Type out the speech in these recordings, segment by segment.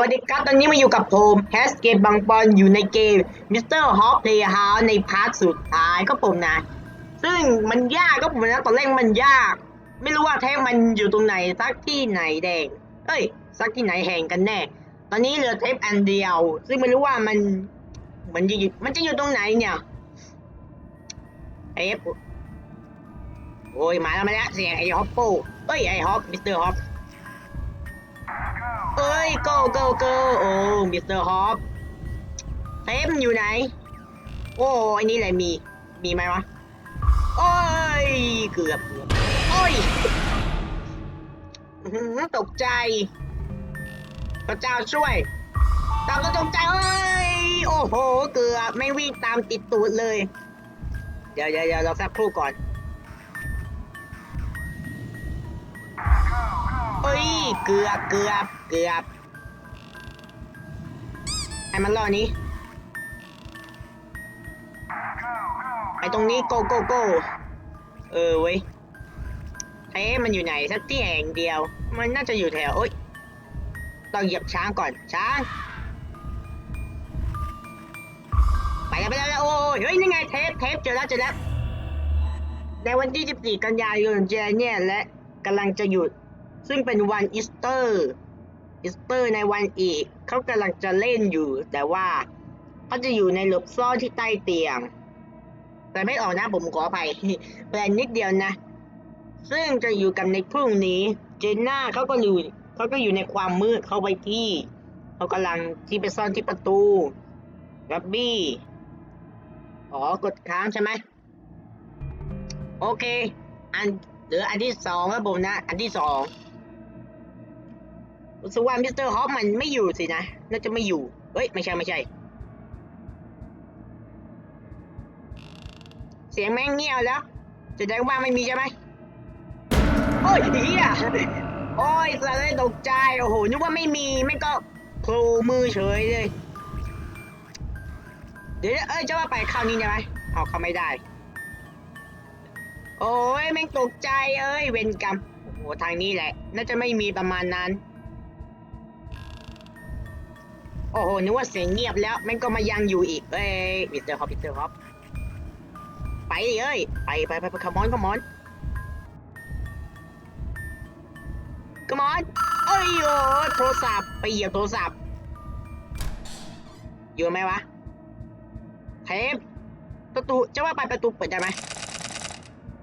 วัสดีครับ ตอนนี้มาอยู่กับผมแฮสเกมบางปอนอยู่ในเกม Mr. Hop Playhouse ในพาร์ทสุดท้ายก็ผมนะ ซึ่งมันยากก็ผมนะตอนแรกมันยาก ไม่รู้ว่าแท้งมันอยู่ตรงไหนสักที่ไหนแดง เอ้ยสักที่ไหนแห่งกันแน่ ตอนนี้เหลือเทปอันเดียว ซึ่งไม่รู้ว่ามันมันจะอยู่มันจะอยู่ตรงไหนเนี่ยเอฟโอ้ยมาแล้วมาแล้วเสียงไอ้ฮอปโป้เอ้ยไอ้ฮอปมิสเตอร์ฮอป เอ้ย go go go โอ้มิสเตอร์ฮอปเทปมันอยู่ไหน โอ้อันนี้อะไรมี มีไหมวะ โอ้ย เกือบเกือบโอ้ยตกใจ พระเจ้าช่วยตามก็ตกใจเอ้ย โอ้โห เกือบไม่วิ่งตามติดตูดเลย เดี๋ยวเดี๋ยวเดี๋ยวเราสักครู่ก่อน เอ้ยเกือบเกือบเกือบให้มันรอนี้ ไอ้ตรงนี้โกโกโกเออเว้ยเฮ้มันอยู่ไหนสักที่แห่งเดียว มันน่าจะอยู่แถวโอ๊ยต้องเหยียบช้างก่อนช้างไปแล้วไปแล้วไปแล้วโอ้ยเฮ้ยนี่ไงเทปเทปเจอแล้วเจอแล้วในวันที่ 14 กันยายนเจเนี่ยและกำลังจะหยุด ซึ่งเป็นวันอีสเตอร์อีสเตอร์ในวันอีกเขากำลังจะเล่นอยู่ แต่ว่าเขาจะอยู่ในหลบซ่อนที่ใต้เตียง แต่ไม่ออกนะผมขออภัยแปลนิดเดียวนะ ซึ่งจะอยู่กันในพรุ่งนี้ เจนน่าเขาก็อยู่เขาก็อยู่ในความมืดเขาไปที่เขากำลังที่ไปซ่อนที่ประตูรับบี้อ๋อกดค้างใช่ไหมโอเค อันหลืออันที่สองครับผมนะ อันที่สอง รู้สึกว่ามิสเตอร์ฮอปมันไม่อยู่สินะ น่าจะไม่อยู่ เฮ้ย ไม่ใช่ไม่ใช่ เสียงแม่งเงียบแล้วแสดงว่าไม่มีใช่ไหมโอ้ยเฮียโอ้ยสะเลยตกใจ โอ้โห นึกว่าไม่มีไม่ก็โผล่มือเฉยเลย เดี๋ยวเอ้ยจะว่าไปเข้านี้ได้ไหมเอาเขาไม่ได้ โอ้ยแม่งตกใจเอ้ย เวรกรรม โอ้โห ทางนี้แหละ น่าจะไม่มีประมาณนั้น โอ้โห นึกว่าเสียงเงียบแล้วแม่งก็มายังอยู่อีก เอ้ยมิสเตอร์ฮอปมิสเตอร์ฮอปไปดิเอ้ย ไปไปไปไปคมอนคมอนคมอนเอ้ยโอ้โทรศัพท์ไปเหยียบโทรศัพท์ อยู่ไหมวะเทปประตูจะว่าไปประตูเปิดได้ไหม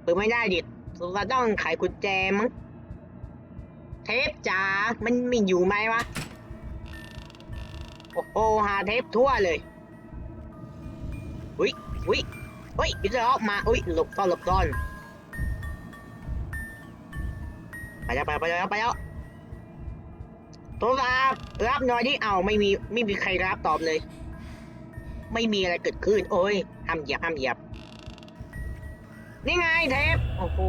เปิดไม่ได้ดิเราต้องไขกุญแจมั้งเทปจ๋ามันมีอยู่ไหมวะ โอ้โหหาเทปทั่วเลยอุ้ยอุ้ยอุ้ยพิซซ่าออกมาอุ้ยหลบซ่อนหลบซ่อนไปแล้วไปแล้วไปแล้วไปแล้วโทรศัพท์รับหน่อยดิเอาไม่มีไม่มีใครรับตอบเลย ไม่มีอะไรเกิดขึ้น โอ้ยห้ามเหยียบห้ามเหยียบนี่ไงเทปโอ้โห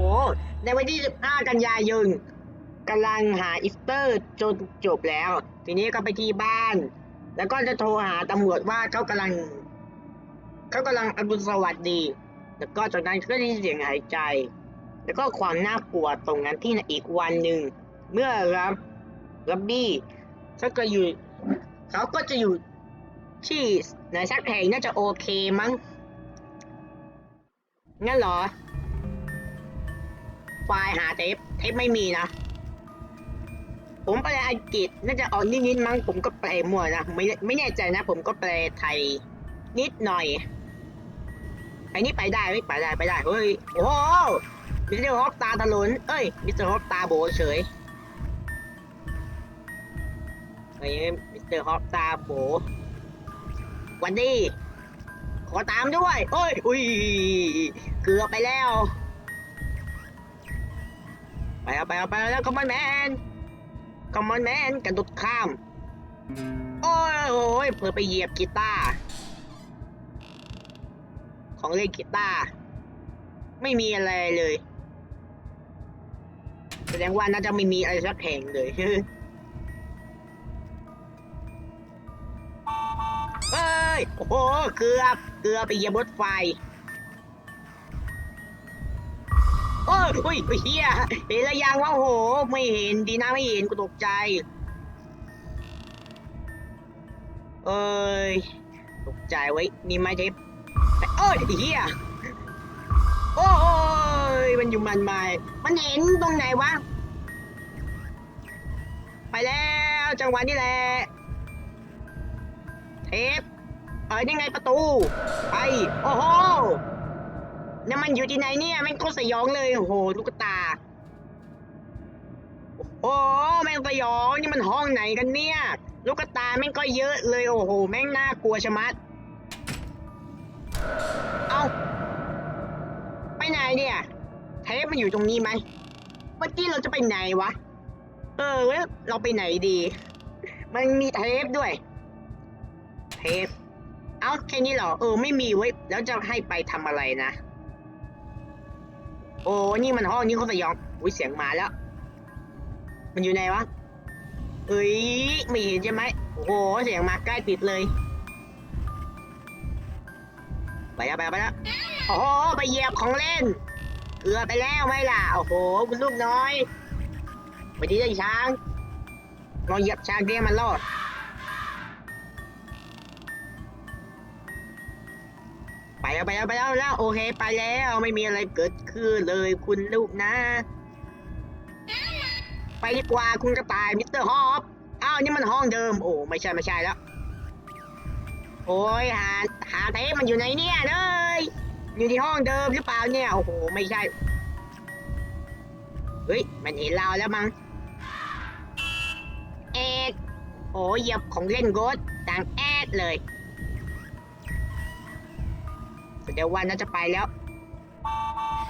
ในวันที่ 15 กันยายนกำลังหาอีสเตอร์จนจบแล้ว ทีนี้ก็ไปที่บ้าน แล้วก็จะโทรหาตำรวจว่าเขากำลังเขากำลังอรุณสวัสดี แล้วก็จากนั้นก็ได้ยินเสียงหายใจ แล้วก็ความน่ากลัวตรงนั้นที่อีกวันหนึ่งเมื่อรับรับบี้เขาก็อยู่เขาก็จะอยู่ที่ไหนสักแห่งน่าจะโอเคมั้งงั้นเหรอ ไฟล์หาเทปเทปไม่มีนะ ผมแปลอังกฤษน่าจะออกนิดๆมั้งผมก็แปลมั่วนะไม่ไม่แน่ใจนะ ผมก็แปลไทย นิดหน่อยไอ้นี่ไปได้ไม่ไปได้ไปได้เฮ้ยโอ้โหมิสเตอร์ฮอปตาถลนเอ้ยมิสเตอร์ฮอปตาโบเฉยเฮ้ยมิสเตอร์ฮอปตาโบวันดีขอตามด้วยเอ้ยอุ้ยเกือบไปแล้ว ไปแล้วไปแล้วไปแล้วคอมมอนแมน คอมมอนแมนกระโดดข้าม โอ้ยโอ้ยเพื่อไปเหยียบกีตาร์ของเล่นกีตาร์ไม่มีอะไรเลย แสดงว่าน่าจะไม่มีอะไรสักแห่งเลยเฮ้ย โอ้โห เกือบ เกือบไปเหยียบรถไฟ โอ้ยอุ้ยเฮียเห็นแล้วยังว่าโห ไม่เห็นดีนะไม่เห็นกูตกใจ เอ้ย ตกใจไว้ นี่ไม่ใช่เอ้ยไอ้เฮียโอ้ยมันอยู่มันไม่มันเห็นตรงไหนวะ ไปแล้วจังหวะนี้แหละ เทปเอ้ยนี่ไงประตู ไป โอ้โห นี่มันอยู่ที่ไหนเนี่ยแม่งโคตรสยองเลยโอ้โหลูกตา โอ้แม่งสยองนี่มันห้องไหนกันเนี่ย ลูกตาแม่งก็เยอะเลยโอ้โหแม่งน่ากลัวชะมัด เอาไปไหนเนี่ยเทปมันอยู่ตรงนี้ไหมเมื่อกี้เราจะไปไหนวะ เออเว้เราไปไหนดี มันมีเทปด้วย เทปเอาแค่นี้เหรอเออไม่มีเว้แล้วจะให้ไปทำอะไรนะ โอ้นี่มันห้องนี้เขาสยองอุ้ยเสียงมาแล้ว มันอยู่ไหนวะเอ้ยไม่เห็นใช่ไหมโอ้โหเสียงมาใกล้ติดเลย ไปแล้วไปแล้วไปแล้วโอ้โหไปเหยียบของเล่นเกือบไปแล้วไหมล่ะโอ้โหคุณลูกน้อยไปดีได้ช้างลองเหยียบช้างเดียมันรอด ไปแล้วไปแล้วไปแล้วแล้วโอเคไปแล้วไม่มีอะไรเกิดขึ้นเลยคุณลูกนะ ไปดีกว่าคุณกระต่ายมิสเตอร์ฮอปอ้าวนี่มันห้องเดิม โอ้ไม่ใช่ไม่ใช่แล้ว โอ้ยหาหาเทปมันอยู่ไหนเนี่ยเลยอยู่ที่ห้องเดิมหรือเปล่าเนี่ยโอ้โหไม่ใช่เฮ้ยมันเห็นเราแล้วมั้งเอ็ดโอ้ยเหยียบของเล่นรถดังแอดเลย แสดงว่าน่าจะไปแล้ว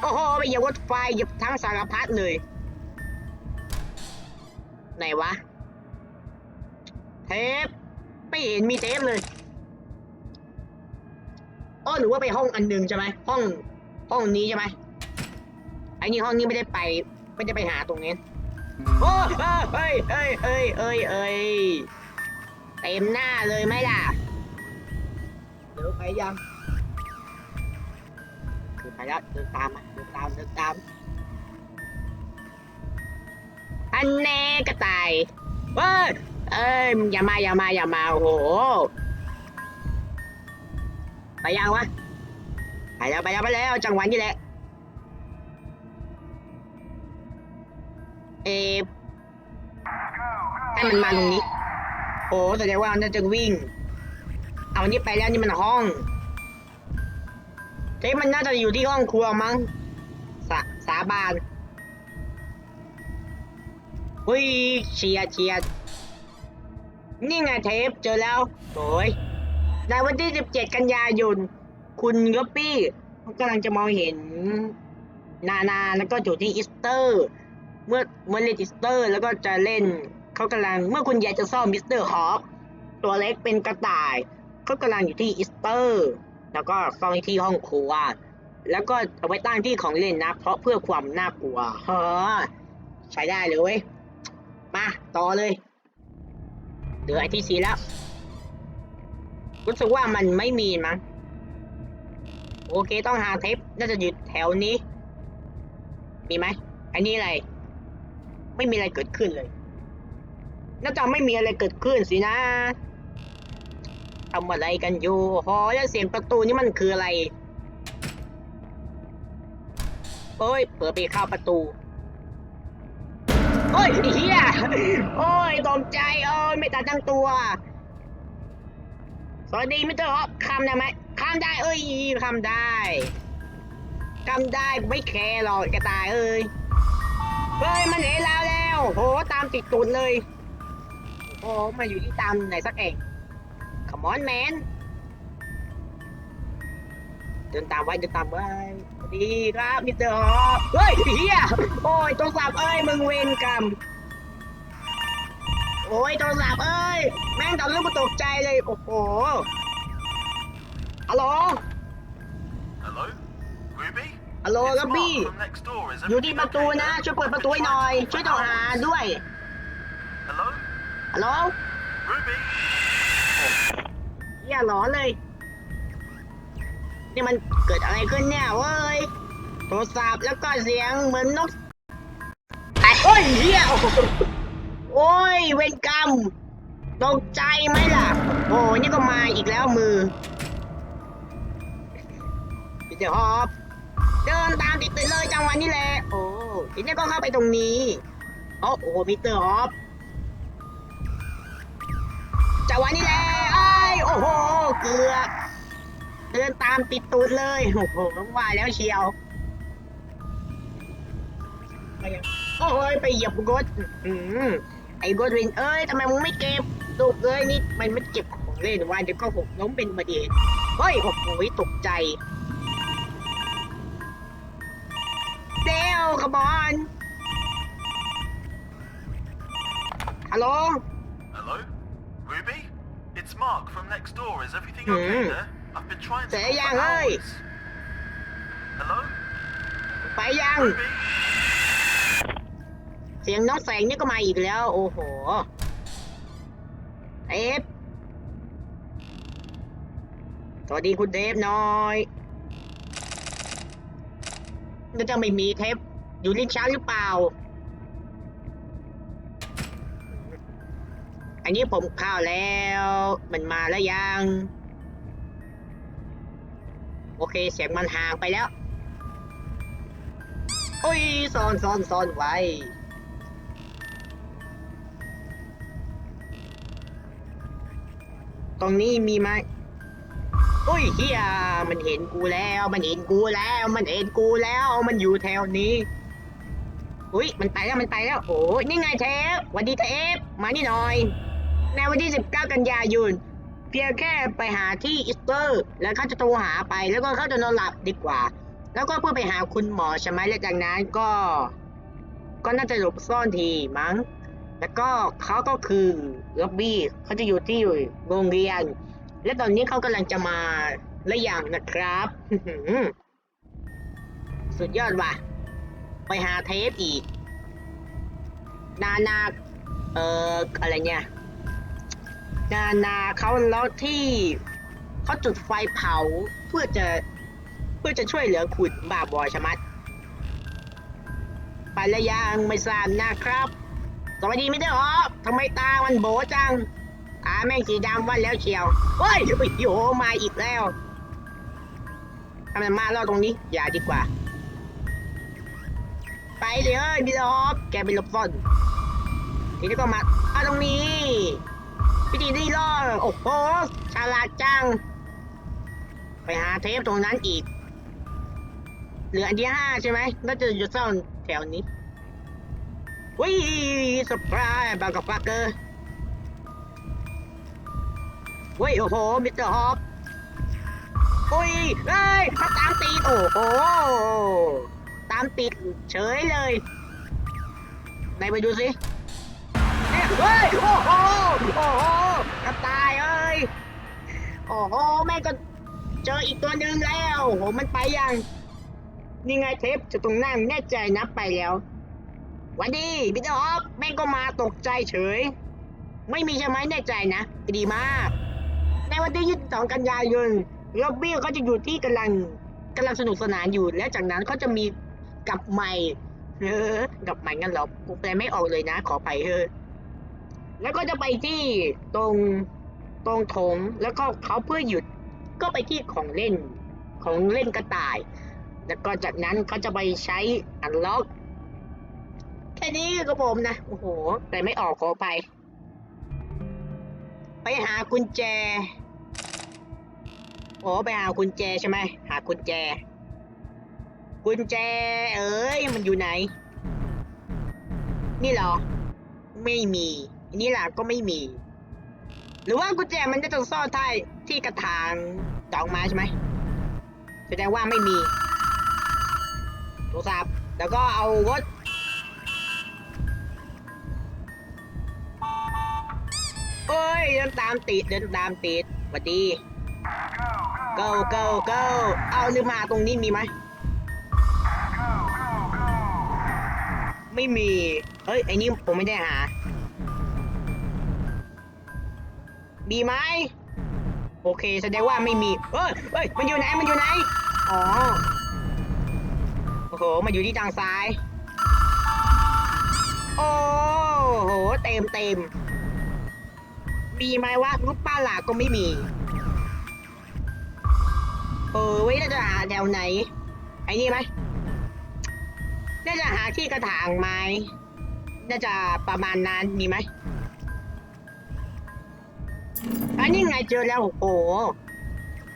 โอ้โหไปเหยียบรถไฟเหยียบทั้งสารพัดเลย ไหนวะ เทปไม่เห็นมีเทปเลยอ๋อหรือว่าไปห้องอันหนึ่งใช่ไหมห้องห้องนี้ใช่ไหมไอ้นี่ห้องนี้ไม่ได้ไปไม่ได้ไปหาตรงนี้โอ้เฮ้ยเฮ้ยเฮ้ยเฮ้ยเฮ้ยเต็มหน้าเลยไหมล่ะ เดี๋ยวไปยัง ไปแล้วเดินตามมาเดินตามเดินตามอันแน่กระต่ายเฮ้ยเอ้ยอย่ามาอย่ามาอย่ามาโอ้โหไปยังวะไปแล้วไปแล้วไปแล้วจังหวะนี้แหละเอให้มันมาตรงนี้ โอ้แสดงว่าน่าจะวิ่ง เอาอันนี้ไปแล้วนี่มันห้อง เทปมันน่าจะอยู่ที่ห้องครัวมั้งสาสาบานอุ้ยเชียร์เชียร์นี่ไงเทปเจอแล้วโอ้ยในวันที่ 17 กันยายน คุณกอปปี้กำลังจะมองเห็น นานาแล้วก็อยู่ที่อีสเตอร์ เมื่อเมื่อเล่นอีสเตอร์ แล้วก็จะเล่นเขากำลังเมื่อคุณยายจะซ่อมมิสเตอร์ฮอปตัวเล็กเป็นกระต่ายเขากำลังอยู่ที่อีสเตอร์ แล้วก็ซ่อนที่ห้องครัว แล้วก็เอาไว้ตั้งที่ของเล่นนะ เพราะเพื่อความน่ากลัวเฮ้อใช้ได้เลยเว้ย มาต่อเลยเหลือไอที่สีแล้ว รู้สึกว่ามันไม่มีมั้ง โอเคต้องหาเทปน่าจะอยู่แถวนี้ มีไหมอันนี้อะไร ไม่มีอะไรเกิดขึ้นเลย น่าจะไม่มีอะไรเกิดขึ้นสินะ ทำอะไรกันอยู่หอแล้วเสียงประตูนี่มันคืออะไรโอ้ย เปิดไปเข้าประตู โอ้ยเฮียโอ้ยตกใจโอ้ยไม่ตัดตั้งตัว สวัสดีมิสเตอร์ฮอปคำได้ไหมคำได้เอ้ยคำได้คำได้ไม่แคร์หรอกกระตายเอ้ย เฮ้ยมันเห็นเราแล้ว โหตามติดตูดเลย โอ้มาอยู่ที่ตามไหนสักเอง มอนแมนเดินตามไว้เดินตามไว้สวัสดีครับมิสเตอร์ฮอปเฮ้ยเฮียโอ้ยโทรศัพท์เอ้ยมึงเวรกรรมโอ้ยโทรศัพท์เอ้ยแม่งทำเรื่องกูตกใจเลยโอ้โหฮัลโหล Hello? Ruby? ฮัลโหล It's ครับพี่ Mark from next door. Is อยู่ที่ everything ประตู okay นะ there? ช่วยเปิดประตูให้หน่อย ช่วยต้องหาด้วย Hello? ฮัลโหล Ruby? เฮียหลอนเลย นี่มันเกิดอะไรขึ้นเนี่ยเว้ย โทรศัพท์แล้วก็เสียงเหมือนนกไอ้โอ้ยเฮียโอ้โหโอ้ย เวรกรรม ตกใจไหมล่ะ โอ้ยนี่ก็มาอีกแล้วมือพี่เจ้าฮอบเดินตามติดติดๆเลยจังหวะนี้แหละ โอ้ทีนี้ก็เข้าไปตรงนี้โอ้โอ้มิสเตอร์ฮอบจังหวะนี้แหละ เกือเดินตามติดตูดเลยโอ้โหต้องว่าแล้วเชียวโอ้ยไปเหยียบกดอืมไอ้กดวินเอ้ยทำไมมึงไม่เก็บตุกเลยนี่มันไม่เก็บของเล่นว่าเดี๋ยวก็หกล้มเป็นอุบัติเหตุเฮ้ยโอ้โหตกใจเดวขบอนฮัลโหล Mark from next door. Is everything Hmm. okay there? I've been trying to Say call yang for ơi. hours. Hello? ไปยัง Ruby? เสียงน้องแสงนี่ก็มาอีกแล้ว โอ้โหเอฟสวัสดีคุณเดฟหน้อยน่าจะไม่มีเทปอยู่ลิ้นชักหรือเปล่า นนี้ผมข้าวแล้ว มันมาแล้วยัง โอเคเสียงมันห่างไปแล้ว โอ้ยซ่อนซ่อนซ่อนไว้ตรงนี้มีไหมโอ้ยเฮียมันเห็นกูแล้ว มันเห็นกูแล้ว มันเห็นกูแล้ว มันอยู่แถวนี้ อุ้ย มันไปแล้ว มันไปแล้ว โอ้ยนี่ไงเทปวันดีเทปมานี่หน่อย ในวันที่ 19 กันยายน เพียงแค่ไปหาที่อิสเตอร์ แล้วเขาจะโทรหาไป แล้วก็เขาจะนอนหลับดีกว่า แล้วก็เพื่อไปหาคุณหมอใช่ไหมแล้วจากนั้นก็ ก็น่าจะหลบซ่อนทีมั้ง แล้วก็เขาก็คือล็อบบี้เขาจะอยู่ที่โรงเรียน และตอนนี้เขากำลังจะมาและอย่างนะครับสุดยอดว่ะ ไปหาเทปอีก นานา เอ่อ อะไรเนี่ย นานาเขาแล้วที่เขาจุดไฟเผาเพื่อจะเพื่อจะช่วยเหลือคุณบาบอยชะมัดไปแล้วยังไม่ทราบนะครับสวัสดีไม่ได้หรอทำไมตามันโบจังตาแม่งสีดำวันแล้วเชียวเฮ้ยโอ้ยโหมาอีกแล้วทำไมมาล้วตรงนี้ อย่าดีกว่า ไปเลยเอ้ยพี่ลอบแกไปหลบซ่อนทีนี้ก็มาอะตรงนี้ พิธีนี่ล่อดโอ้โหฉลาดจัง ไปหาเทปตรงนั้นอีก เหลืออันที่ห้าใช่ไหมน่าจะอยู่ซ่อนแถวนี้วิสปรายบางกับฟักเกอร์วิโอ้โห มิสเตอร์ฮอปอุ้ยเฮ้ยเขาตามตีดโอ้โห ตามติดเฉยเลย ไหนไปดูสิ เฮ้ยโอ้โหโอ้โหกระต่ายเอ้ยโอ้โหแม่ก็เจออีกตัวหนึ่งแล้วโอ้โหมันไปยังนี่ไงเทปจะตรงนั่งแน่ใจนับไปแล้ววันดีพี่เจ้าฮอปแม่งก็มาตกใจเฉย ไม่มีใช่ไหมแน่ใจนะดีมาก ในวันที่22กันยายนล็อบบี้เขาจะอยู่ที่กำลังกำลังสนุกสนานอยู่ แล้วจากนั้นเขาจะมีกับใหม่เออกับใหม่งั้นหรอกูแปลไม่ออกเลยนะ ขอไปเถอะ แล้วก็จะไปที่ตรงตรงโถงแล้วก็เขาเพื่อหยุดก็ไปที่ของเล่นของเล่นกระต่าย แล้วก็จากนั้นเขาจะไปใช้อันล็อก แค่นี้ก็ผมนะ โอ้โห แต่ไม่ออกขอไป ไปหากุญแจ โอ้ไปหากุญแจใช่ไหม หากุญแจ กุญแจ เอ้ย มันอยู่ไหน นี่เหรอ ไม่มี อันนี่ล่ะก็ไม่มี หรือว่ากุญแจมันจะต้องซ่อนใต้ที่กระถางดอกไม้ใช่ไหมแสดงว่าไม่มีโทรศัพท์แล้วก็เอารถเอ้ยเดินตามติดเดินตามติดสวัสดี go go go เอาหรือมาตรงนี้มีไหม ไม่มี เฮ้ยไอ้นี่ผมไม่ได้หา มีไหมโอเคแสดงว่าไม่มีเฮ้ยเฮ้ยมันอยู่ไหนมันอยู่ไหนอ๋อโอ้โหมันอยู่ที่ทางซ้าย โอ้โหเต็มเต็มมีมีไหมวะรูปป้าหลาก็ไม่มีเออไว้น่าจะหาแถวไหน ไอ้นี่ไหมน่าจะหาที่กระถางไม้น่าจะประมาณนั้นมีไหม อันนี้ไงเจอแล้วโอ้โห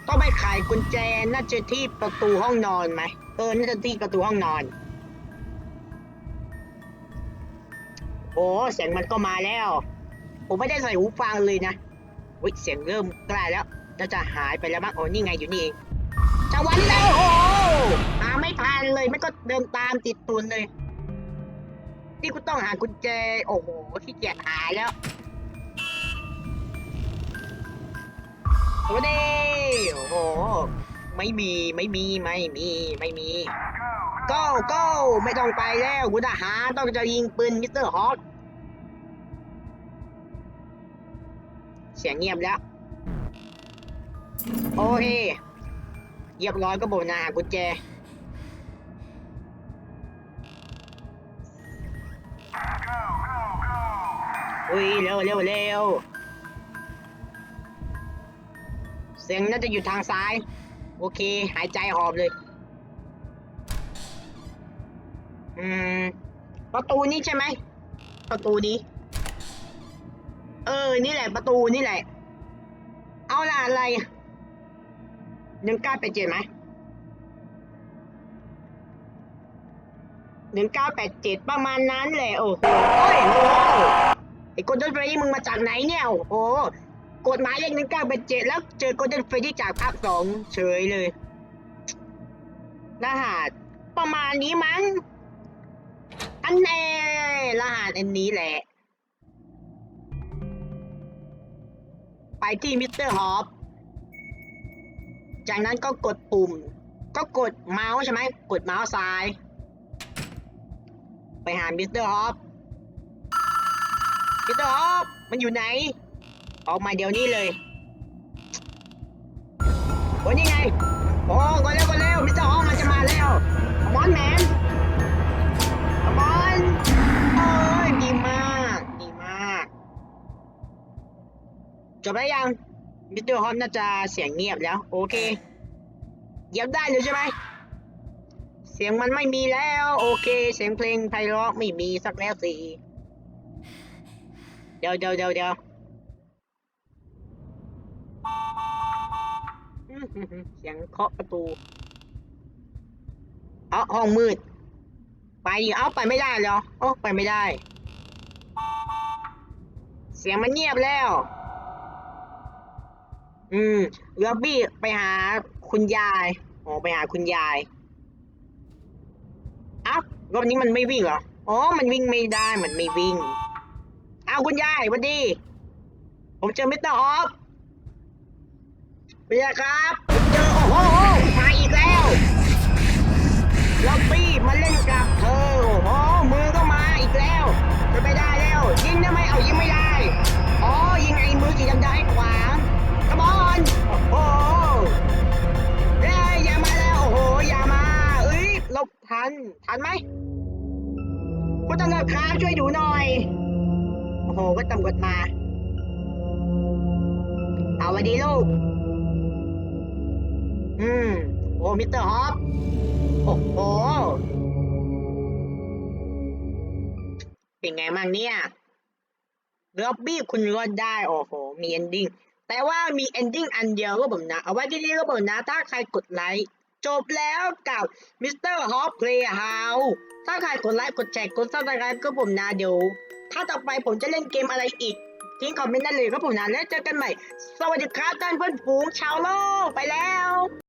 ต้องไปขายกุญแจน่าจะที่ประตูห้องนอนไหมเออน่าจะที่ประตูห้องนอน โอ้เสียงมันก็มาแล้ว ผมไม่ได้ใส่หูฟังเลยนะวิเสียงเริ่มใกล้แล้วน่าจะหายไปแล้วบ้างโอ้นี่ไงอยู่นี่เองจังหวะนี้แล้วโอ้หาไม่ทันเลยมันก็เดินตามติดตุนเลย นี่กูต้องหากุญแจ โอ้โหขี้เกียจหาแล้ว โอ้เด้โอ้โหไม่มีไม่มีไม่มีไม่มี go go ไม่ต้องไปแล้วกูทหารต้องจะยิงปืนมิสเตอร์ฮอตเสียงเงียบแล้ว โอเคเรียบร้อยก็บอกนากุญแจอุ้ยเร็วเร็วเร็ว เสียงน่าจะอยู่ทางซ้าย โอเค หายใจหอบเลย อืม ประตูนี้ใช่ไหม ประตูนี้ เออ นี่แหละ ประตูนี่แหละ เอาล่ะอะไรหนึ่งเก้าแปดเจ็ดไหมหนึ่งเก้าแปดเจ็ดประมาณนั้นแหละ โอ้โหโอ้ยไอ้โกลเด้นเฟรดี้มึงมาจากไหนเนี่ย โอ้โห กฎหมายเลขหนึ่งเก้าแปเจ็ดแล้วเจอโกลเด้นเฟรดี้จากภาคสองเฉยเลยรหัสประมาณนี้มั้งอันแน่รหัสอันนี้แหละ ไปที่มิสเตอร์ฮอปจากนั้นก็กดปุ่ม ก็กดเมาส์ใช่ไหมกดเมาส์ซ้าย ไปหามิสเตอร์ฮอปมิสเตอร์ฮอปมันอยู่ไหน ออกมาเดี๋ยวนี้เลยโอ้ยนี่ไง โอ้ก็เร็วก็เร็วมิสเตอร์ฮอปมันจะมาแล้วมอนแมนบอลโอ้ยดีมากดีมากจบแล้วยังมิสเตอร์ฮอนน่าจะเสียงเงียบแล้ว โอเคเหยียบได้เลยใช่ไหมเสียงมันไม่มีแล้ว โอเค เสียงเพลงไพเราะไม่มีสักแล้วสิเดี๋ยวเดี๋ยวเดี๋ยวเดี๋ยวอื้อหือ เสียงเคาะประตูเอาห้องมืด ไปอีกเอาไปไม่ได้เหรอโอ้ไปไม่ได้ เสียงมันเงียบแล้ว อืมล็อบบี้ไปหาคุณยายอ๋อไปหาคุณยายเอ้ารอบนี้มันไม่วิ่งเหรออ๋อมันวิ่งไม่ได้มันไม่วิ่งเอาคุณยายสวัสดี ผมเจอมิสเตอร์ออฟ เป็นไงครับเจอโอ้โหมาอีกแล้วล็อบบี้มาเล่นกับเธอโอ้โหมือก็มาอีกแล้วจะไม่ได้แล้วยิงได้ไหมเอายิงไม่ได้อ๋อยิงไอ้มือสีดำๆให้ขวากระบอนโอ้โหเอ้ยอย่ามาแล้วโอ้โหอย่ามาเอ้ยหลบทันทันไหมคุณตำรวจครับช่วยดูหน่อยโอ้โหก็ตำรวจมาเอาวันดีลูก อืม โอ้มิสเตอร์ฮอปโอ้โห เป็นไงมั่งเนี่ยล็อบบี้คุณรอดได้ โอ้โห มีเอนดิ้ง แต่ว่ามีเอนดิ้งอันเดียวก็ผมนะ เอาไว้ที่นี่ก็ผมนะ ถ้าใครกดไลค์ จบแล้วกับมิสเตอร์ฮอปเพลย์เฮาถ้าใครกดไลค์ กดแชร์ กดซับสไครป์ก็ผมนะเดี๋ยว ถ้าต่อไปผมจะเล่นเกมอะไรอีก ทิ้งคอมเมนต์ได้เลยครับผมนะ แล้วเจอกันใหม่ สวัสดีครับท่านเพื่อนฝูงชาวโลก ไปแล้ว